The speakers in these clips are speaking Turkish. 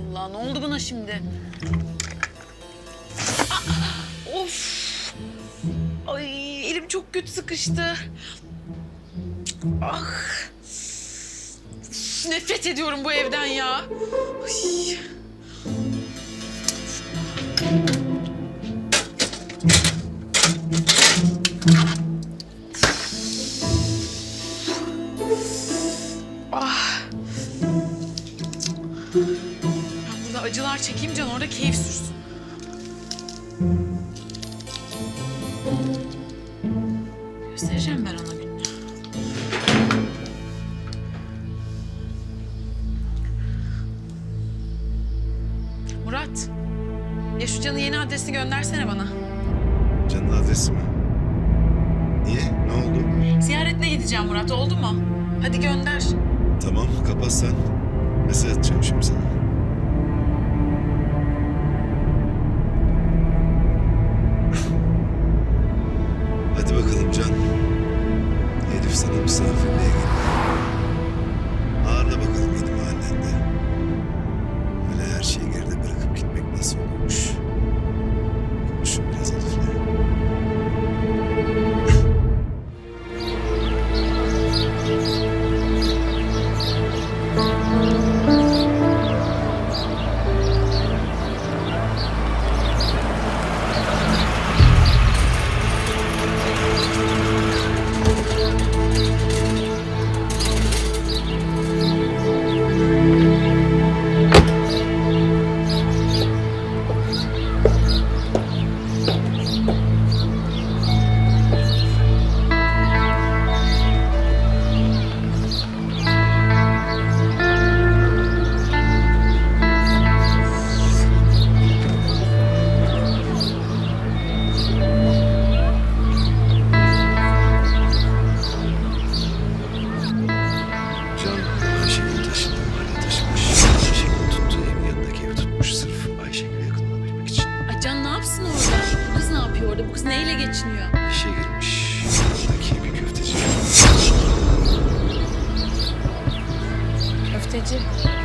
Allah ne oldu buna şimdi? Ah, of! Ay elim çok kötü sıkıştı. Ah! Üf, Nefret ediyorum bu evden ya. Ay. Can'ın yeni adresini göndersene bana. Canın adresi mi? Niye? Ne oldu? Ziyaretine gideceğim Murat oldu mu? Hadi gönder. Tamam kapat sen. Mesaj atacağım şimdi sana. Hadi bakalım Can. Elif sana misafirliğe geliyor. Köfteci.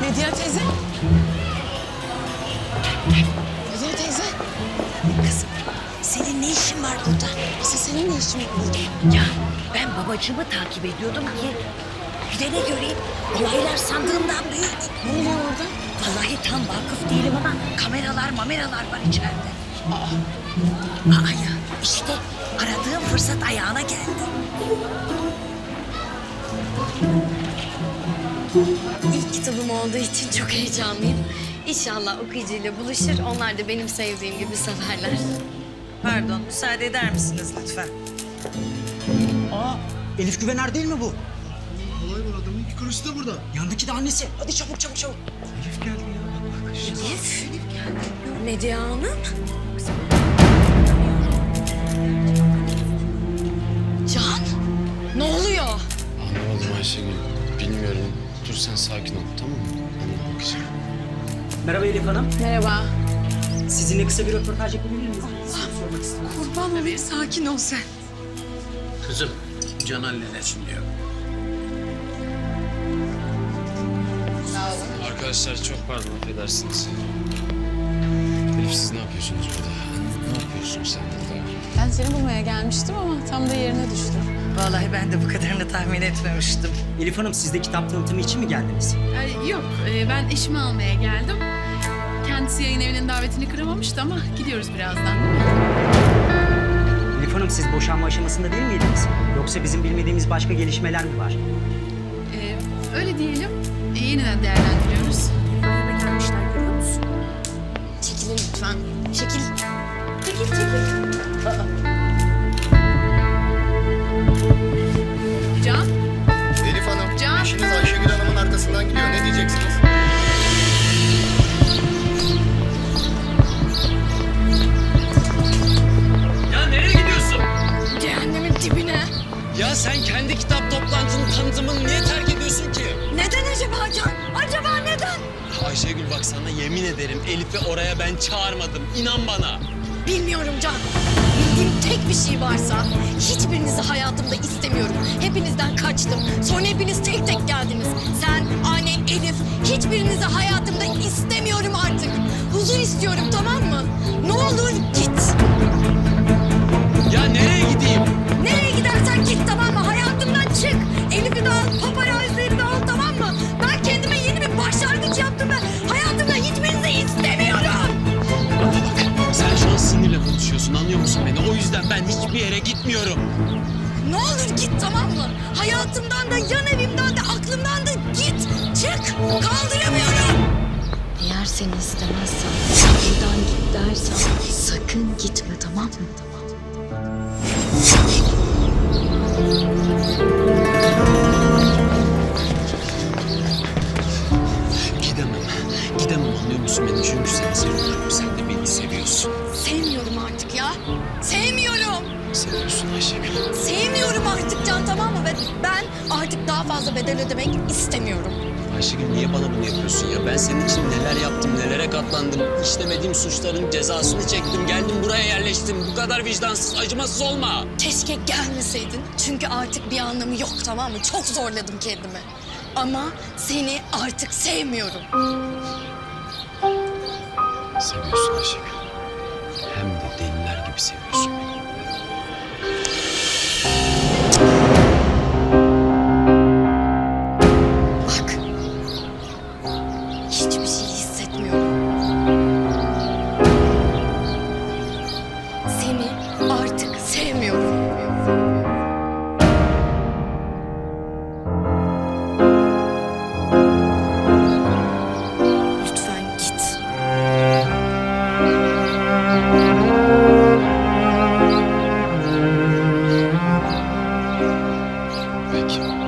Medya teyze. Medya teyze. Kızım, senin ne işin var burada? Asıl senin ne işin var burada? Ya ben babacığımı takip ediyordum ki bir de ne göreyim olaylar sandığımdan büyük. Ne oluyor orada? Vallahi tam vakıf değilim ama kameralar mameralar var içeride. Aa. Aa ya işte aradığım fırsat ayağına geldi. İlk kitabım olduğu için çok heyecanlıyım. İnşallah okuyucuyla buluşur. Onlar da benim sevdiğim gibi severler. Pardon müsaade eder misiniz lütfen? Aa, Elif Güvener değil mi bu? Olay var adamın iki karısı da burada. Yandaki de annesi. Hadi çabuk çabuk çabuk. Elif geldi ya. Elif. Medya Hanım. Can. Ayşegül. Bilmiyorum. Dur sen sakin ol tamam mı? Ben bakacağım. Merhaba Elif Hanım. Merhaba. Sizinle kısa bir röportaj yapabilir miyiz? Size sormak istiyorum. Kurban olayım sakin ol sen. Kızım, Can halleder şimdi yok. Arkadaşlar çok pardon affedersiniz. Elif siz ne yapıyorsunuz burada? Ne yapıyorsun sen burada? Ben seni bulmaya gelmiştim ama tam da yerine düştüm. Vallahi ben de bu kadarını tahmin etmemiştim. Elif Hanım siz de kitap tanıtımı için mi geldiniz? Ay, yok e, ben eşimi almaya geldim. Kendisi yayın evinin davetini kıramamıştı ama gidiyoruz birazdan değil mi? Elif Hanım siz boşanma aşamasında değil miydiniz? Yoksa bizim bilmediğimiz başka gelişmeler mi var? E, öyle diyelim. E, yeniden değerlendiriyoruz. Çekilin lütfen. Çekil. Çekil çekil. Aa. Çağırmadım. İnan bana. Bilmiyorum Can. Bildiğim tek bir şey varsa hiçbirinizi hayatımda istemiyorum. Hepinizden kaçtım. Sonra hepiniz tek tek geldiniz. Sen, anne, Elif hiçbirinizi hayatımda istemiyorum artık. Huzur istiyorum tamam mı? Sinirle konuşuyorsun anlıyor musun beni? O yüzden ben hiçbir yere gitmiyorum. Ne olur git tamam mı? Hayatımdan da, yan evimden de, aklımdan da git. Çık. Kaldıramıyorum. Eğer seni istemezsem, buradan git dersem sakın gitme tamam mı? Gidemem. Gidemem anlıyor musun beni? Çünkü seni seviyorum. Sen de beni seviyorsun. Sevmiyorum artık ya. Sevmiyorum. Seviyorsun Ayşegül. Sevmiyorum artık Can tamam mı? Ve ben artık daha fazla bedel ödemek istemiyorum. Ayşegül niye bana bunu yapıyorsun ya? Ben senin için neler yaptım, nelere katlandım. İşlemediğim suçların cezasını çektim. Geldim buraya yerleştim. Bu kadar vicdansız, acımasız olma. Keşke gelmeseydin. Çünkü artık bir anlamı yok tamam mı? Çok zorladım kendimi. Ama seni artık sevmiyorum. Seviyorsun Ayşegül. Peki. Tamam.